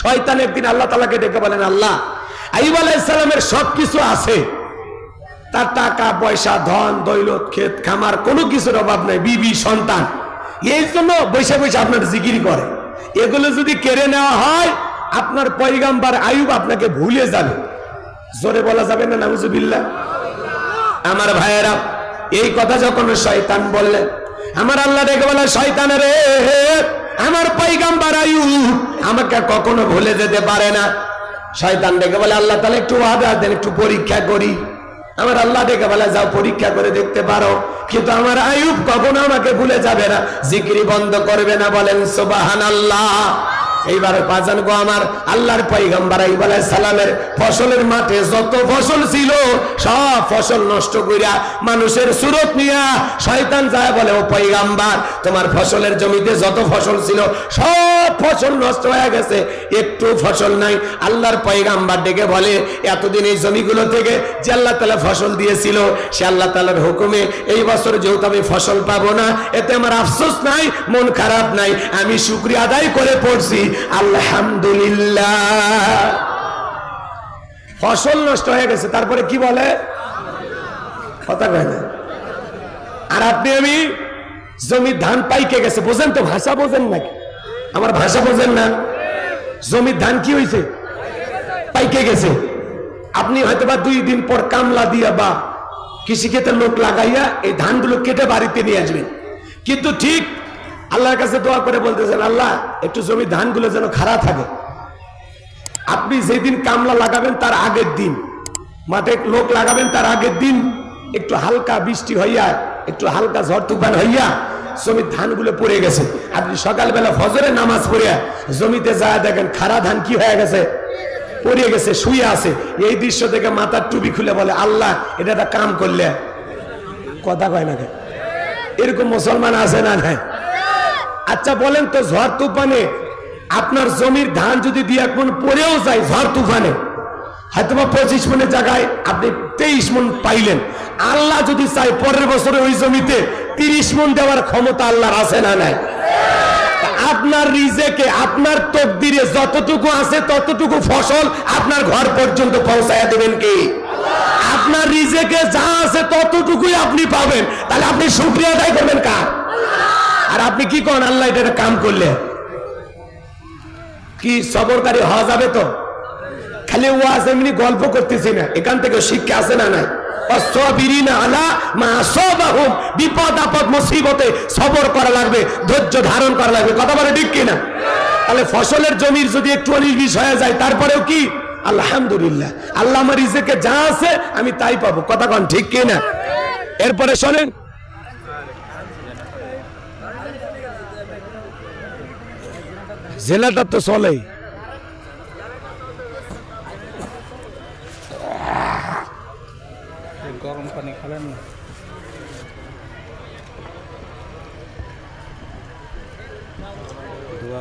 শয়তান একদিন আল্লাহ তালাকে ডেকে বলেন, আল্লাহ আইব আলাইসালামের সব কিছু আছে। তার টাকা, পয়সা, ধন, দৈলত, ক্ষেত, খামার, কোনো কিছুর অভাব নাই, বিবি, সন্তান। এই জন্য বৈশা বৈশা আপনার জিকির করে। এগুলো যদি কেড়ে নেওয়া হয়, আপনার পৈগাম্বার আয়ুব আপনাকে ভুলে যাবে। জোরে বলা যাবে না, নাউজুবিল্লাহ? আমার ভাইয়েরা, এই কথা যখন শয়তান বললেন, আমার আল্লাহ ডেকে বলে শয়তান রে আমার পাইগাম্বার আয়ু আমাকে কখনো ভুলে যেতে পারে না। শয়তান ডেকে বলে, আল্লাহ তাহলে একটু ওয়াদা দেন, একটু পরীক্ষা করি। আমার আল্লাহ ডেকে বলে, যাও পরীক্ষা করে দেখতে পারো। কিন্তু আমার আয়ুব কখনো আমাকে ভুলে যাবে না। জিকিরি বন্ধ করবে না, বলেন সোবাহান আল্লাহ এইবার পাজান গো আমার, আল্লাহর পৈগম্বর আইব আলাইহিস সালামের ফসলের মাঠে যত ফসল ছিল, সব ফসল নষ্ট কইরা মানুষের সুরত নিয়া শয়তান যায় বলে, ও পৈগম্বর তোমার ফসলের জমিতে যত ফসল ছিল, সব ফসল নষ্ট হয়ে গেছে। একটু ফসল নাই। আল্লাহর পৈগম্বর ডেকে বলে, এতদিন এই জমিগুলো থেকে যে আল্লাহ তাআলা ফসল দিয়েছিল, সে আল্লাহ তাআলার হুকুমে এই বছর যেহেতু আমি ফসল পাবো না, এতে আমার আফসোস নাই, মন খারাপ নাই। আমি শুক্রিয়া আদায় করে পড়ছি ফসল নষ্ট হয়ে গেছে, তারপরে কি বলে? আর আপনি, আমি ধান পাইকে গেছে, বোঝেন তো, ভাষা বোঝেন নাকি? আমার ভাষা বোঝেন না। জমির ধান কি হয়েছে পাইকে গেছে। আপনি হয়তো বা দুই দিন পর কামলা দিয়া বা কৃষিক্ষেত্রে লোক লাগাইয়া এই ধানগুলো কেটে বাড়িতে নিয়ে আসবেন। কিন্তু ঠিক আল্লাহর কাছে দোয়া করে বলতেছেন, আল্লাহ, একটু জমি ধানগুলো যেন খারাপ থাকে। আপনি যেদিন কামলা লাগাবেন তার আগের দিন, মাঠে লোক লাগাবেন তার আগের দিন, একটু হালকা বৃষ্টি হইয়া, একটু হালকা ঝড় তুফান হইয়া জমির ধানগুলো পড়ে গেছে। আপনি সকালবেলা ফজরে নামাজ পড়িয়া জমিতে যা দেখেন খারা ধান কি হয়ে গেছে, পড়ে গেছে, শুয়ে আছে। এই দৃশ্য থেকে মাথার টুপি খুলে বলে, আল্লাহ, এটা একটা কাম করলে। কথা কয় না? এরকম মুসলমান আছে না নাই? আচ্ছা বলেন তো ঝড় তুফানে আপনার জমির ধান যদি দুই এক মন পড়েও যায়, ঝড় তুফানে হয়তো বা পঁচিশ মনের জায়গায় আপনি তেইশ মন পাইলেন। আল্লাহ যদি চাই পরের বছরে ওই জমিতে তিরিশ মন দেওয়ার ক্ষমতা আল্লাহর আছে না নাই? আপনার রিজেকে, আপনার তকদিরে যতটুকু আছে ততটুকু ফসল আপনার ঘর পর্যন্ত পৌঁছায় দেবেন কি? আপনার রিজেকে যা আছে ততটুকুই আপনি পাবেন। তাহলে আপনি শুক্রিয়া আদায় করবেন কার? আর আপনি কি করেন? আল্লাহ এটা কাম করলে। কি সবরকারী হওয়া যাবে তো? খালি ওয়াজ এমনি গল্প করতেছি না। এখান থেকে শিক্ষা আছে না নাই? বিপদ আপদ মুসিবতে সবর করা লাগবে, ধৈর্য ধারণ করা লাগবে। কথা বলে ঠিক কিনা তাহলে ফসলের জমির যদি একটু বিশ হয়ে যায়, তারপরেও কি? আলহামদুলিল্লাহ। আল্লাহ আমার রিজেকে যা আছে, আমি তাই পাবো। কথা কন ঠিক কিনা এরপরে শোনেন। জেলাটা তো চলেই গরম পানি খাবেন না?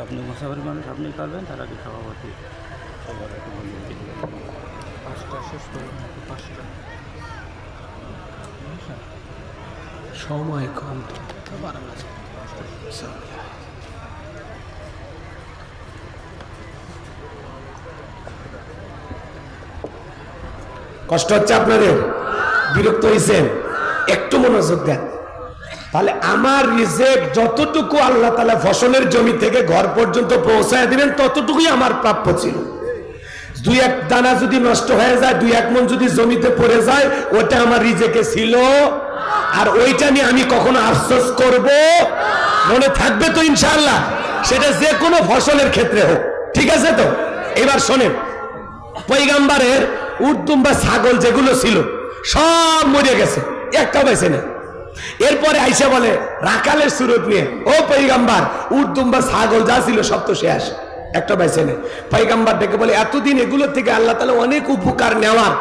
আপনি মুসাফির মানুষ, আপনি পারবেন তার আগে সভাপতি সবার। পাঁচটা শেষ সময় কম। কষ্ট হচ্ছে আপনাদের বিরক্ত হয়েছেন একটু মনোযোগ দেন। তাহলে আমার রিজেক্ট যতটুকু আল্লাহ তালা ফসলের জমি থেকে ঘর পর্যন্ত পৌঁছায় দিবেন, ততটুকুই আমার প্রাপ্য ছিল। দুই এক দানা যদি নষ্ট হয়ে যায়, দুই এক মন যদি জমিতে পড়ে যায়, ওটা আমার রিজেকে ছিল। আর ওইটা নিয়ে আমি কখনো আফসোস করব? মনে থাকবে তো ইনশাআল্লাহ। সেটা যে কোনো ফসলের ক্ষেত্রে হোক। ঠিক আছে তো? এবার শোনেন। পৈগাম্বারের উর্দুম বা ছাগল যেগুলো ছিল, সব মরে গেছে। একটা বেছে না এরপরে আইসা বলে রাকালের সুরত নিয়ে, ও পৈগাম্বার উর্দুম বা ছাগল যা ছিল সব তো শেষ। একটা বেছে নেই। পৈগাম্বার ডেকে বলে, এতদিন এগুলোর থেকে আল্লাহ তালা অনেক উপকার নেওয়ার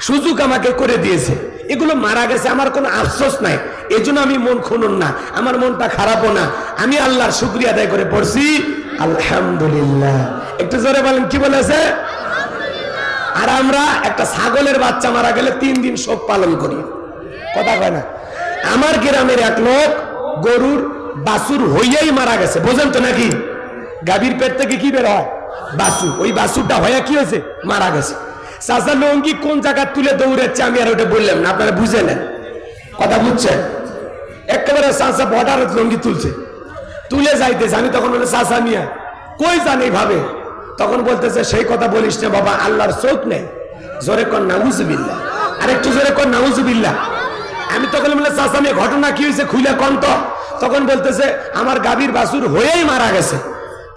সুযোগ আমাকে করে দিয়েছে। এগুলো মারা গেছে, আমার কোনো আফসোস নাই। এজন্য আমি মন খুনুন না, আমার মনটা খারাপও না। আমি আল্লাহর শুক্রিয়া আদায় করে পড়ছি। আলহামদুলিল্লাহ। একটু জোরে বলেন, কি বলেছে? আর আমরা একটা ছাগলের বাচ্চা মারা গেলে তিন দিন শোক পালন করি। কথা কয় না? আমার গ্রামের এক লোক গরুর বাসুর হইয়াই মারা গেছে। বোঝেন তো নাকি? গাভীর পেট থেকে কি বের হয়? বাসু ওই বাসুরটা হয়ে কি হয়েছে? মারা গেছে। চাচা লঙ্গি কোন জায়গা তুলে দৌড়াচ্ছে আমি আর ওটা বললাম না, আপনারা বুঝে নেন কথা বুঝছেন? একেবারে চাচা বর্ডার লঙ্গি তুলছে। তুলে যাইতেছে, আমি তখন বলে চাচা মিয়া, কই জানি ভাবে তখন বলতেছে, সেই কথা বলিস না বাবা, আল্লাহর চোখ নেই। জোরে কর, নাউজুবিল্লাহ। আর একটু জোরে কর, নাউজুবিল্লাহ। আমি তখন বলে চাচা মিয়া, ঘটনা কি হয়েছে খুলে কন তো? তখন বলতেছে, আমার গাভীর বাসুর হয়েই মারা গেছে।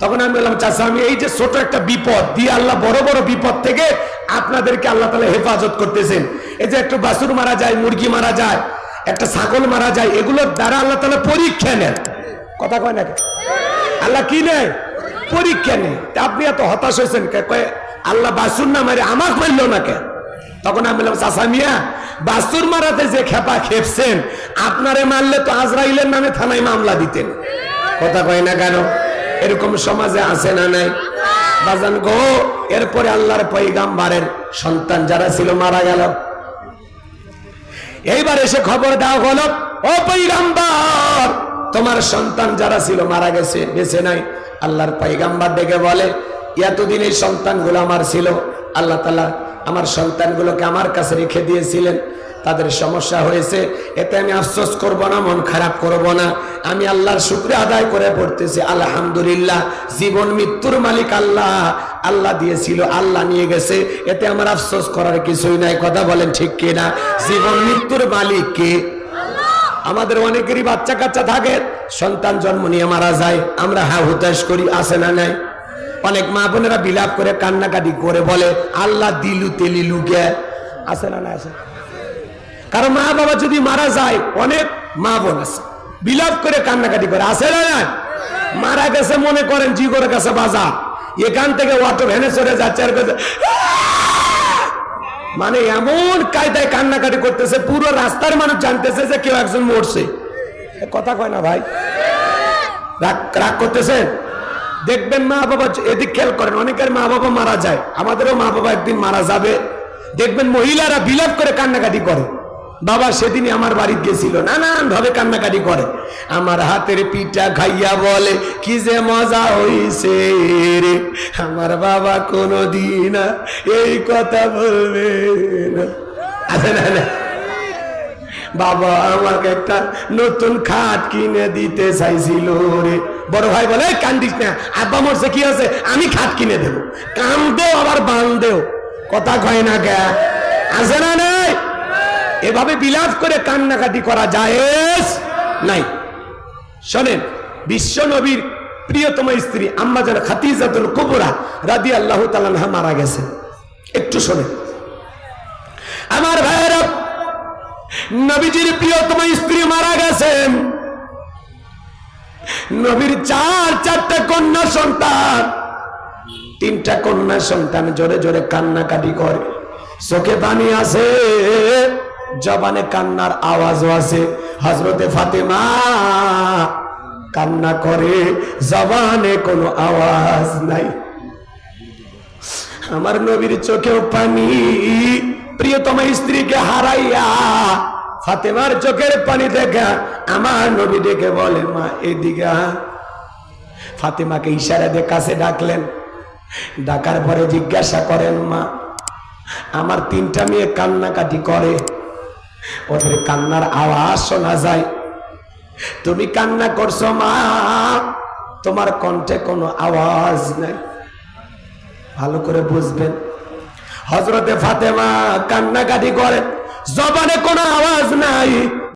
তখন আমি বললাম, চাচা, আমি এই যে ছোট একটা বিপদ, দিয়ে আল্লাহ বড় বড় বিপদ থেকে আপনাদেরকে আল্লাহ তালা হেফাজত করতেছেন। এই যে একটা বাসুর মারা যায়, মুরগি মারা যায়, একটা ছাগল মারা যায়, এগুলোর দ্বারা আল্লাহ তালা পরীক্ষা নেন। কথা কয় না? আল্লাহ কি নেয়? পরীক্ষা নেই আপনি এত হতাশ হয়েছেন? কয়, আল্লাহ বাসুর না মারে, আমাকে মারলো না কে? তখন আমি বললাম, চাচা মিয়া বাসুর মারাতে যে খেপা খেপছেন, আপনারে মারলে তো আজরাইলের নামে থানায় মামলা দিতেন। কথা কয় না কেন? এরকম সমাজে আছে না নাই? বাজান গো, এরপরে আল্লাহর পৈগাম্বারের সন্তান যারা ছিল, মারা গেল। এইবার এসে খবর দেওয়া হলো, ও পৈগাম্বার তোমার সন্তান যারা ছিল, মারা গেছে, বেঁচে নাই। আল্লাহর পৈগাম্বার ডেকে বলে, এতদিন এই সন্তানগুলো আমার ছিল। আল্লাহ তালা আমার সন্তানগুলোকে আমার কাছে রেখে দিয়েছিলেন। তাদের সমস্যা হয়েছে, এতে আমি আফসোস করব না, মন খারাপ করব না। আমি আল্লাহর শুক্রিয়া আদায় করে পড়তেছি, আলহামদুলিল্লাহ, জীবন মৃত্যুর মালিক আল্লাহ আল্লাহ দিয়েছিল, আল্লাহ নিয়ে গেছে, এতে আমার আফসোস করার কিছুই নাই, কথা বলেন ঠিক কিনা? জীবন মৃত্যুর মালিক কে? আমাদের অনেকেরই বাচ্চা কাচ্চা থাকে, সন্তান জন্ম নিয়ে মারা যায়, আমরা হা হুতাশ করি আসে না নাই? অনেক মা বোনেরা বিলাপ করে, কান্নাকাটি করে বলে, আল্লাহ দিলু তেলিলু গে আসে না না? আসে কারণ মা বাবা যদি মারা যায়, অনেক মা বোন আছে। বিলাপ করে কান্নাকাটি করে আসে না মারা গেছে মনে করেন জিগোর কাছে বাজা। এখান থেকে অটো ভ্যানে চলে যাচ্ছে আর মানে এমন কায়দায় কান্নাকাটি করতেছে, পুরো রাস্তার মানুষ জানতেছে যে কেউ একজন মরছে। কথা কয় না ভাই? রাগ রাগ দেখবেন মা বাবা এদিক খেয়াল করেন, অনেকের মা বাবা মারা যায়, আমাদেরও মা বাবা একদিন মারা যাবে। দেখবেন মহিলারা বিলাপ করে কান্নাকাটি করে। বাবা সেদিনই আমার বাড়িতে গেছিল নানান ভাবে কান্নাকাটি করে। আমার হাতের পিঠা খাইয়া বলে, কি যে মজা হইছে রে, আমার বাবা কোনো দিন এই কথা বলবে না। আছে না না। বাবা আমাকে একটা নতুন খাট কিনে দিতে চাইছিল রে। বড় ভাই বলে কান্দিস না, আব্বা মরছে, কি আছে আমি খাট কিনে দেব। কাম দেও, আবার বান দেও। কথা কয় না কে? আছে না নাই এভাবে বিলাপ করে কান্নাকাটি করা যায় নাই। শোনেন, বিশ্ব নবীর প্রিয়তম স্ত্রী আম্মা খাতিজাতুল কুবরা রাদি আল্লাহ তালানহা মারা গেছে। একটু শোনেন। আমার ভাইয়েরা, নবীজির প্রিয়তম স্ত্রী মারা গেছেন। নবীর চার, চারটা কন্যা সন্তান। তিনটা কন্যা সন্তান জোরে জোরে কান্নাকাটি করে। চোখে পানি আছে। জবানে কান্নার আওয়াজও আছে। হজরতে ফাতেমা কান্না করে, জবানে কোনো আওয়াজ নাই। আমার নবীর চোখেও পানি। প্রিয়তম স্ত্রীকে হারাইয়া ফাতেমার চোখের পানি দেখা আমার নবী ডেকে বলে, মা, এদিকে ফাতেমাকে ইশারা দিয়ে কাছে ডাকলেন। ডাকার পরে জিজ্ঞাসা করেন, মা, আমার তিনটা মেয়ে কান্নাকাটি করে। ওদের কান্নার আওয়াজ শোনা যায়। তুমি কান্না করছ, মা। তোমার কণ্ঠে কোনো আওয়াজ নাই। ভালো করে বুঝবেন। হজরতে ফাতেমা কান্নাকাটি করেন। জবানে কোনো আওয়াজ নাই।